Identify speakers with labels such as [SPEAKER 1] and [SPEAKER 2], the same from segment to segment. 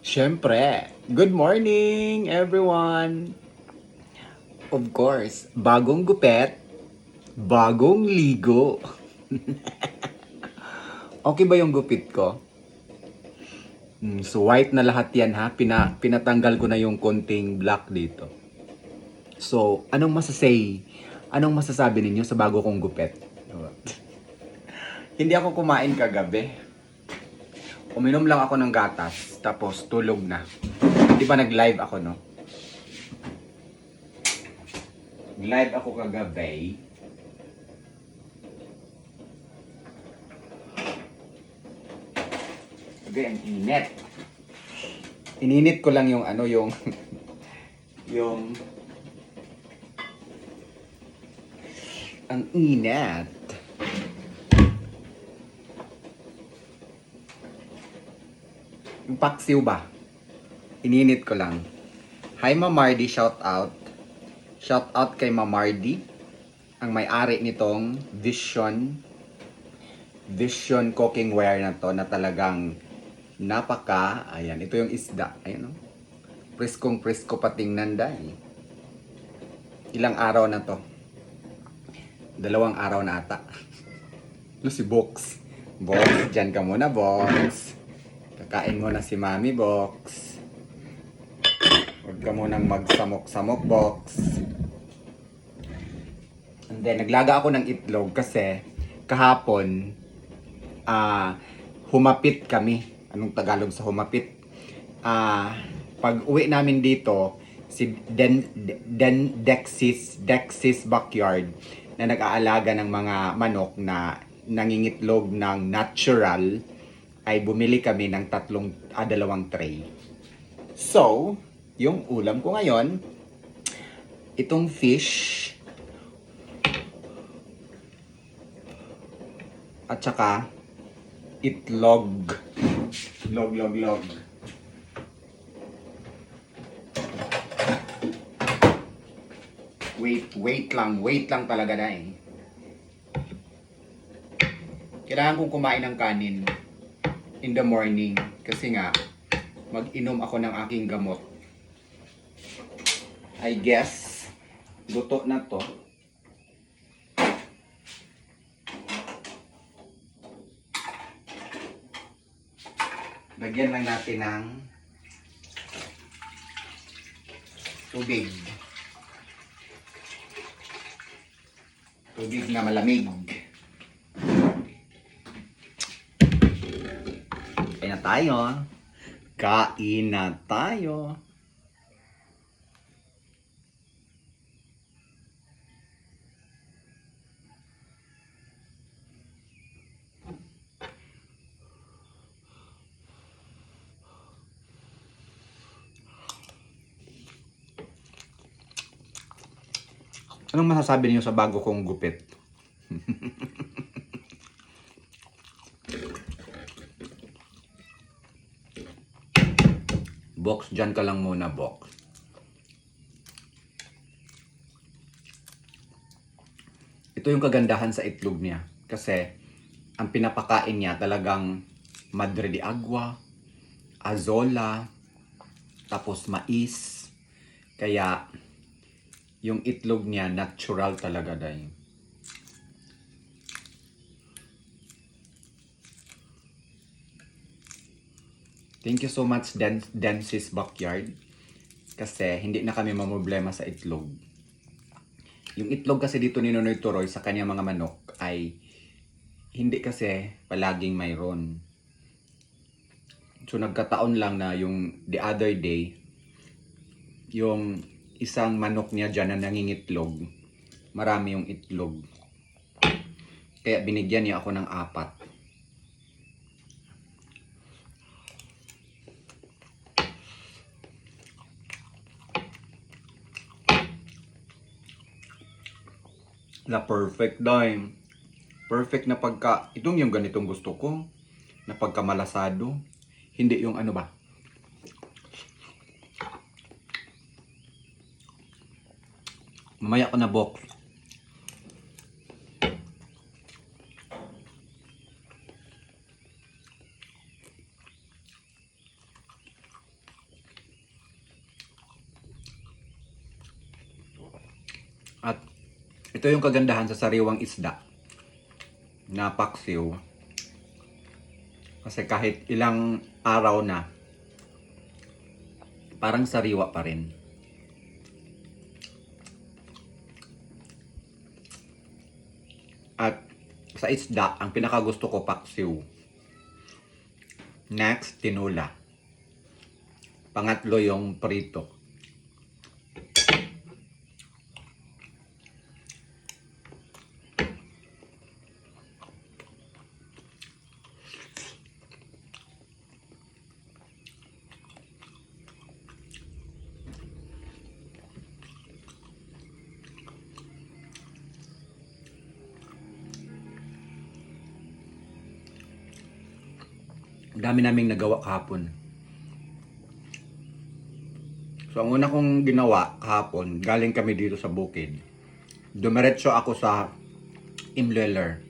[SPEAKER 1] Siyempre, good morning everyone! Of course, bagong gupet, bagong ligo. okay ba yung gupit ko? Mm, so white na lahat yan ha. Pina, pinatanggal ko na yung konting black dito. So, anong masasay? Anong masasabi ninyo sa bago kong gupet? Hindi ako kumain kagabi. Uminom lang ako ng gatas, tapos tulog na. Di ba nag-live ako, no? Live ako kagabi. Sabi, ang init. Ininit ko lang yung ano, yung... yung... Ang init. Yung paksiw ba? Ininit ko lang. Hi Mamardi, shout out. Shout out kay Mamardi. Ang may-ari nitong Vision Vision cooking na to na talagang napaka, ayan, ito yung isda. Ayan o. Preskong presko patingnan dahil. Ilang araw na to? Dalawang araw na ata. Ano si Box? Box, dyan ka muna, Box. Kakain mo na si Mami, Box. Huwag ka munang magsamok-samok, Box. And then, naglaga ako ng itlog kasi kahapon, ah, humapit kami. Anong Tagalog sa humapit? Ah, pag uwi namin dito, si Den, Den Dexis, Dexis Backyard na nag-aalaga ng mga manok na nangingitlog ng natural ay bumili kami ng tatlong, ah, dalawang tray. So, yung ulam ko ngayon, itong fish, at saka itlog. Log, log, log. Wait, wait lang. Wait lang talaga na eh. Kailangan kong kumain ng kanin in the morning kasi nga mag-inom ako ng aking gamot. I guess luto na to. Lagyan lang natin ng tubig. Tubig na malamig. Tayo. Kain na tayo. Anong masasabi niyo sa bago kong gupit? Dyan ka lang muna, box. Ito yung kagandahan sa itlog niya. Kasi, ang pinapakain niya talagang madre de agua, azola, tapos mais. Kaya, yung itlog niya natural talaga dahil. Thank you so much Dan Dancy's Backyard kasi hindi na kami mamroblema sa itlog. Yung itlog kasi dito ni Nonoy Turoy sa kanyang mga manok ay hindi kasi palaging mayroon. So nagkataon lang na yung the other day yung isang manok niya dyan na nangingitlog. Marami yung itlog. Kaya binigyan niya ako ng apat. Na perfect dime. Perfect na pagka, itong yung ganitong gusto ko. Na pagkamalasado. Hindi yung ano ba, Mamaya ko na box. Ito yung kagandahan sa sariwang isda na paksiw. Kasi kahit ilang araw na, parang sariwa pa rin. At sa isda, ang pinakagusto ko paksiw. Next, tinula. Pangatlo yung prito. Dami naming nagawa kahapon. So, ang una kong ginawa kahapon, galing kami dito sa bukid. Dumiretso ako sa Imleller.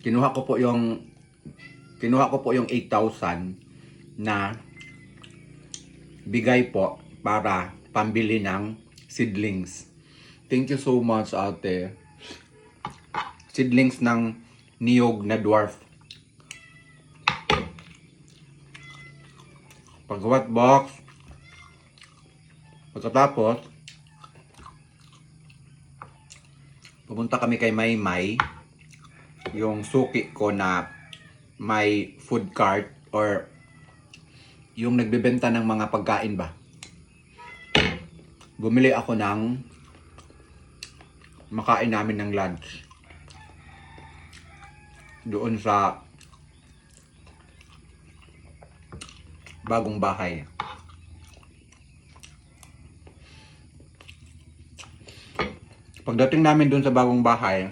[SPEAKER 1] Kinuha ko po yung kinuha ko po yung 8,000 na bigay po para pambili ng seedlings. Thank you so much, ate. Seedlings ng niyog na dwarf. Pag-what box. Pagkatapos, pumunta kami kay Maymay. Yung suki ko na may food cart or yung nagbebenta ng mga pagkain ba. Bumili ako ng makain namin ng lunch. Doon sa bagong bahay. Pagdating namin doon sa bagong bahay,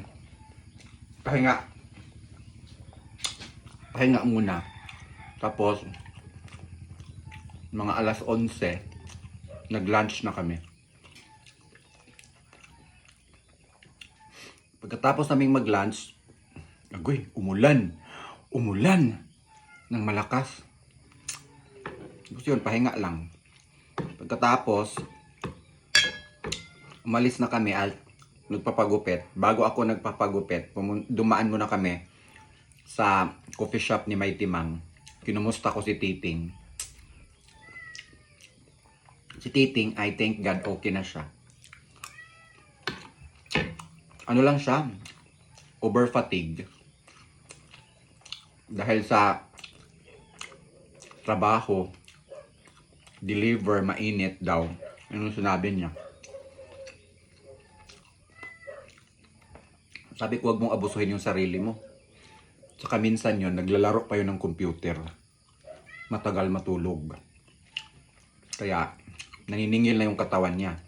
[SPEAKER 1] pahinga. Pahinga muna. Tapos, mga alas 11, nag-lunch na kami. Pagkatapos naming mag-lunch, agoy, umulan. Umulan ng malakas. Yun, pahinga lang. Pagkatapos, umalis na kami at nagpapagupit. Bago ako nagpapagupit, dumaan muna kami sa coffee shop ni Mighty Mang. Kinumusta ko si Titing. Si Titing, I thank God, okay na siya. Ano lang siya? Over fatigue. Dahil sa trabaho, deliver, mainit daw. Yung sinabi niya. Sabi ko, huwag mong abusuhin yung sarili mo. Tsaka minsan yun, naglalaro pa yun ng computer. Matagal matulog. Kaya, naniningil na yung katawan niya.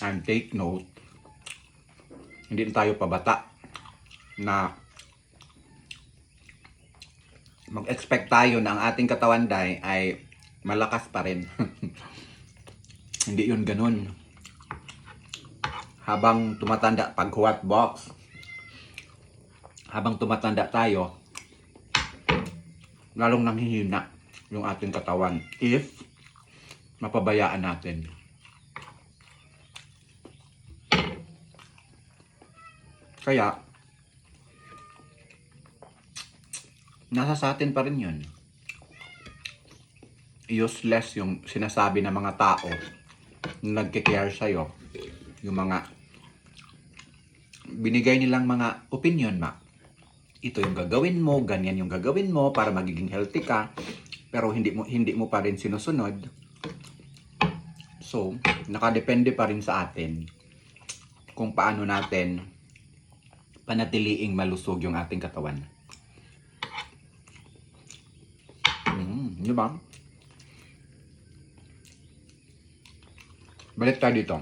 [SPEAKER 1] And take note, hindi na tayo pabata na mag-expect tayo na ang ating katawan day ay malakas pa rin. hindi yun ganun. Habang tumatanda, pag hot box, habang tumatanda tayo, lalong nanghihina yung ating katawan if mapabayaan natin. Kaya, nasa sa atin pa rin yun. Useless yung sinasabi ng mga tao na nagkikare sa'yo. Yung mga binigay nilang mga opinion ma. Ito yung gagawin mo, ganyan yung gagawin mo para magiging healthy ka. Pero hindi mo hindi mo pa rin sinusunod. So, nakadepende pa rin sa atin kung paano natin panatiliing malusog yung ating katawan. Di ba? Balik tayo dito.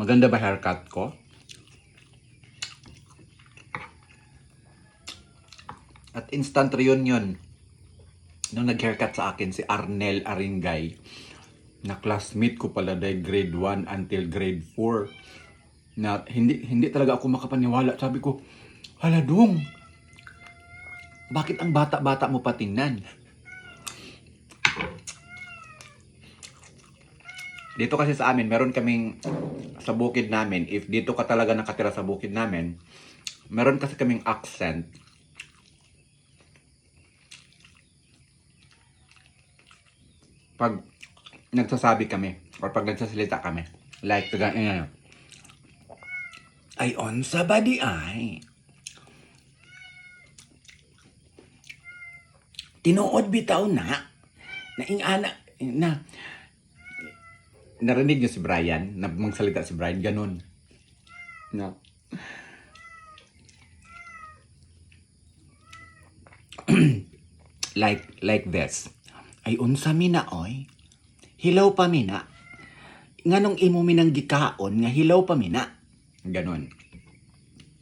[SPEAKER 1] Maganda ba haircut ko? At instant reunion nung nag-haircut sa akin si Arnel Aringay na classmate ko pala dahil grade 1 until grade 4 na hindi hindi talaga ako makapaniwala. Sabi ko, hala dong, bakit ang bata-bata mo pa Dito kasi sa amin, meron kaming sa bukid namin, if dito ka talaga nakatira sa bukid namin, meron kasi kaming accent. Pag nagsasabi kami, or pag nagsasalita kami, like, taga, yun, ay on sa badi ay. Tinuod bitaw na. Na ingana, na, narinig niyo si Brian, na magsalita si Brian, ganun. No. like, like this. Ay, unsa mi na, oy. Hilaw pa mi na. Nganong imo mi nang gikaon, nga hilaw pa mi na. Ganun.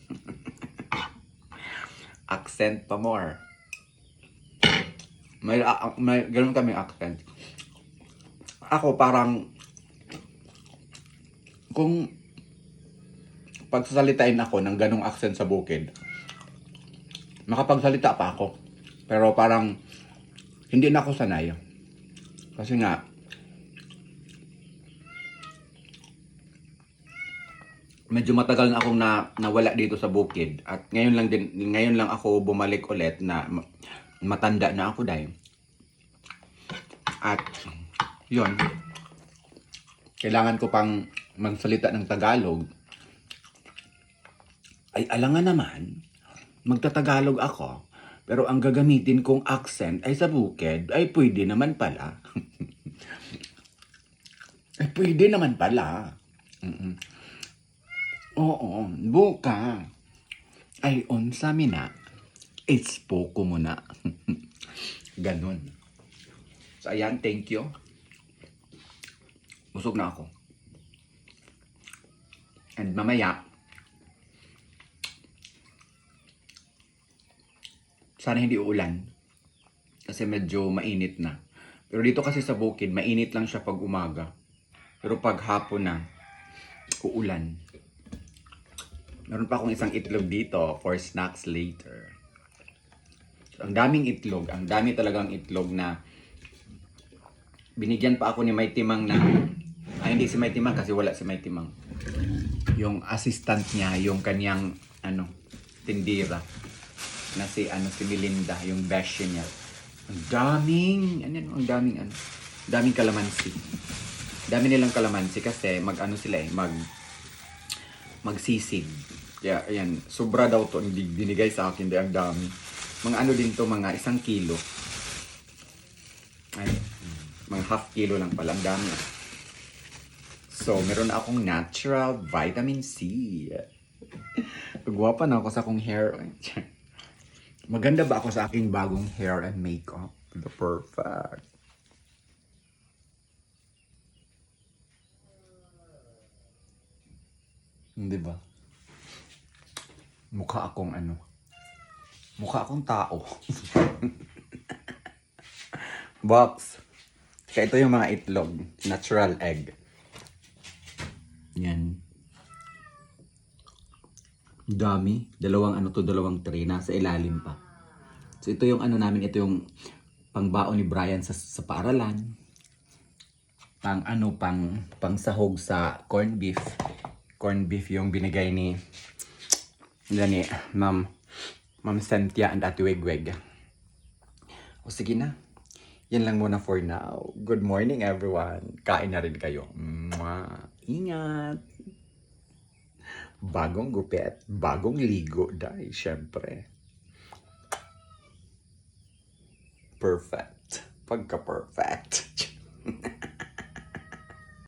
[SPEAKER 1] accent pa more. May, ah, may ganun kami accent. Ako parang kung pagsasalitain ako ng ganong accent sa bukid, makapagsalita pa ako. Pero parang hindi na ako sanay. Kasi nga, medyo matagal na akong na, nawala dito sa bukid. At ngayon lang din, ngayon lang ako bumalik ulit na ma- matanda na ako dahil. At, yun, kailangan ko pang magsalita ng Tagalog. Ay, alangan naman, magtatagalog ako. Pero ang gagamitin kong accent ay sa bukid, ay pwede naman pala. ay pwede naman pala. Mm-mm. Oo, buka. Ay, on sa mina, ispo ko muna. Ganon. So, ayan, thank you. Busog na ako. And mamaya, sana hindi uulan. Kasi medyo mainit na. Pero dito kasi sa bukid, mainit lang siya pag umaga. Pero pag hapon na, uulan. Meron pa akong isang itlog dito for snacks later. Ang daming itlog. Ang dami talagang itlog na binigyan pa ako ni May Timang na ay hindi si May Timang kasi wala si May Timang. Yung assistant niya, yung kanyang ano, tindira na si ano si Melinda, yung besh niya. Ang daming, ano ang daming ano, daming kalamansi. Dami nilang kalamansi kasi mag ano sila eh, mag magsisig. Kaya ayan, sobra daw to hindi binigay sa akin, ang dami. Mga ano din to, mga isang kilo. Ay, mga half kilo lang pala, ang dami. ah. So, meron akong natural vitamin C. Gwapa na ako sa akong hair. Maganda ba ako sa aking bagong hair and makeup? The perfect. Hindi ba? Mukha akong ano. Mukha akong tao. Box. Kaya ito yung mga itlog. Natural egg. Yan. Dami. Dalawang ano to, dalawang tray. Nasa ilalim pa. So ito yung ano namin, ito yung pangbaon ni Brian sa, sa paaralan. Pang ano, pang, pang sahog sa corned beef. Corned beef yung binigay ni nila ni Ma'am Ma'am Cynthia and Ate Wegweg. O sige na. Yan lang muna for now. Good morning everyone. Kain na rin kayo. Mwah. Ingat. Bagong gupit, bagong ligo dahil syempre. Perfect. Pagka-perfect.